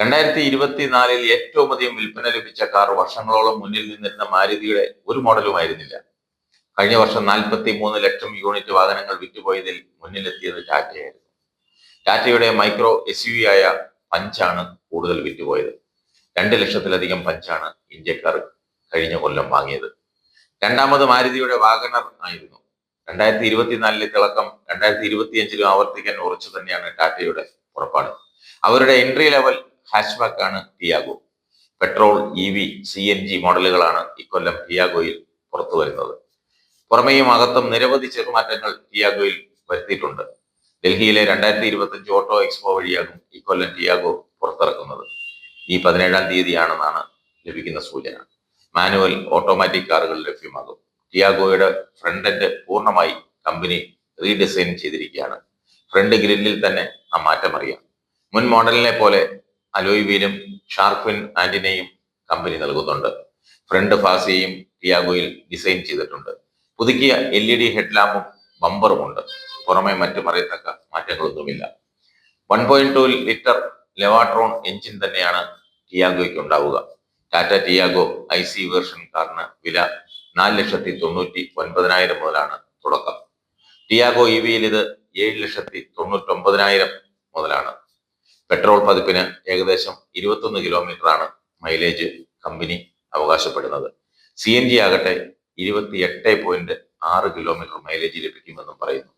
രണ്ടായിരത്തി ഇരുപത്തിനാലിൽ ഏറ്റവും അധികം വിൽപ്പന ലഭിച്ച കാർ വർഷങ്ങളോളം മുന്നിൽ നിന്നിരുന്ന മാരുതിയുടെ ഒരു മോഡലുമായിരുന്നില്ല. കഴിഞ്ഞ വർഷം നാൽപ്പത്തി മൂന്ന് ലക്ഷം യൂണിറ്റ് വാഹനങ്ങൾ വിറ്റുപോയതിൽ മുന്നിലെത്തിയത് ടാറ്റയായിരുന്നു. ടാറ്റയുടെ മൈക്രോ എസ് യു ആയ പഞ്ചാണ് കൂടുതൽ വിറ്റുപോയത്. രണ്ട് ലക്ഷത്തിലധികം പഞ്ചാണ് ഇന്ത്യക്കാർ കഴിഞ്ഞ കൊല്ലം വാങ്ങിയത്. രണ്ടാമത് മാരുതിയുടെ വാഗണർ ആയിരുന്നു. രണ്ടായിരത്തി ഇരുപത്തിനാലിലെ തിളക്കം രണ്ടായിരത്തി ഇരുപത്തിയഞ്ചിലും ആവർത്തിക്കാൻ ഉറച്ചു തന്നെയാണ് ടാറ്റയുടെ പുറപ്പാട്. അവരുടെ എൻട്രി ലെവൽ ഹാഷ്ബാക്ക് ആണ് Tiago. Petrol E V C N G മോഡലുകളാണ് ഇക്കൊല്ലം ടിയാഗോയിൽ പുറത്തു വരുന്നത്. പുറമേയും അകത്തും നിരവധി ചെറുമാറ്റങ്ങൾ ടിയാഗോയിൽ വരുത്തിയിട്ടുണ്ട്. ഡൽഹിയിലെ രണ്ടായിരത്തി ഇരുപത്തഞ്ച് ഓട്ടോ എക്സ്പോ വഴിയാകും ഇക്കൊല്ലം ടിയാഗോ പുറത്തിറക്കുന്നത്. ഈ പതിനേഴാം തീയതിയാണെന്നാണ് ലഭിക്കുന്ന സൂചന. മാനുവൽ ഓട്ടോമാറ്റിക് കാറുകൾ ലഭ്യമാകും. ടിയാഗോയുടെ ഫ്രണ്ട് എൻഡ് പൂർണമായി കമ്പനി റീഡിസൈൻ ചെയ്തിരിക്കുകയാണ്. ഫ്രണ്ട് ഗ്രില്ലിൽ തന്നെ ആ മാറ്റം അറിയാം. മുൻ മോഡലിനെ പോലെ അലോയ് വീലും ഷാർക്വിൻ ആന്റിനയും കമ്പനി നൽകുന്നുണ്ട്. ഫ്രണ്ട് ഫാസിയും ടിയാഗോയിൽ ഡിസൈൻ ചെയ്തിട്ടുണ്ട്. പുതുക്കിയ എൽ ഇ ഡി ഹെഡ്ലാമ്പും ബമ്പറുമുണ്ട്. പുറമെ മറ്റു പറയത്തക്ക മാറ്റങ്ങളൊന്നുമില്ല. One point two litre Revotron engine തന്നെയാണ് ടിയാഗോയ്ക്ക് ഉണ്ടാവുക Tata Tiago I C version കാറിന് വില നാല് ലക്ഷത്തി തൊണ്ണൂറ്റി ഒൻപതിനായിരം മുതലാണ് തുടക്കം. ടിയാഗോ ഇ വിയിൽ ഇത് ഏഴ് ലക്ഷത്തി തൊണ്ണൂറ്റി ഒമ്പതിനായിരം മുതലാണ്. പെട്രോൾ പതിപ്പിന് ഏകദേശം ഇരുപത്തൊന്ന് കിലോമീറ്റർ ആണ് മൈലേജ് കമ്പനി അവകാശപ്പെടുന്നത്. സി എൻ ജി ആകട്ടെ ഇരുപത്തി എട്ട് പോയിന്റ് ആറ് കിലോമീറ്റർ മൈലേജ് ലഭിക്കുമെന്നും പറയുന്നു.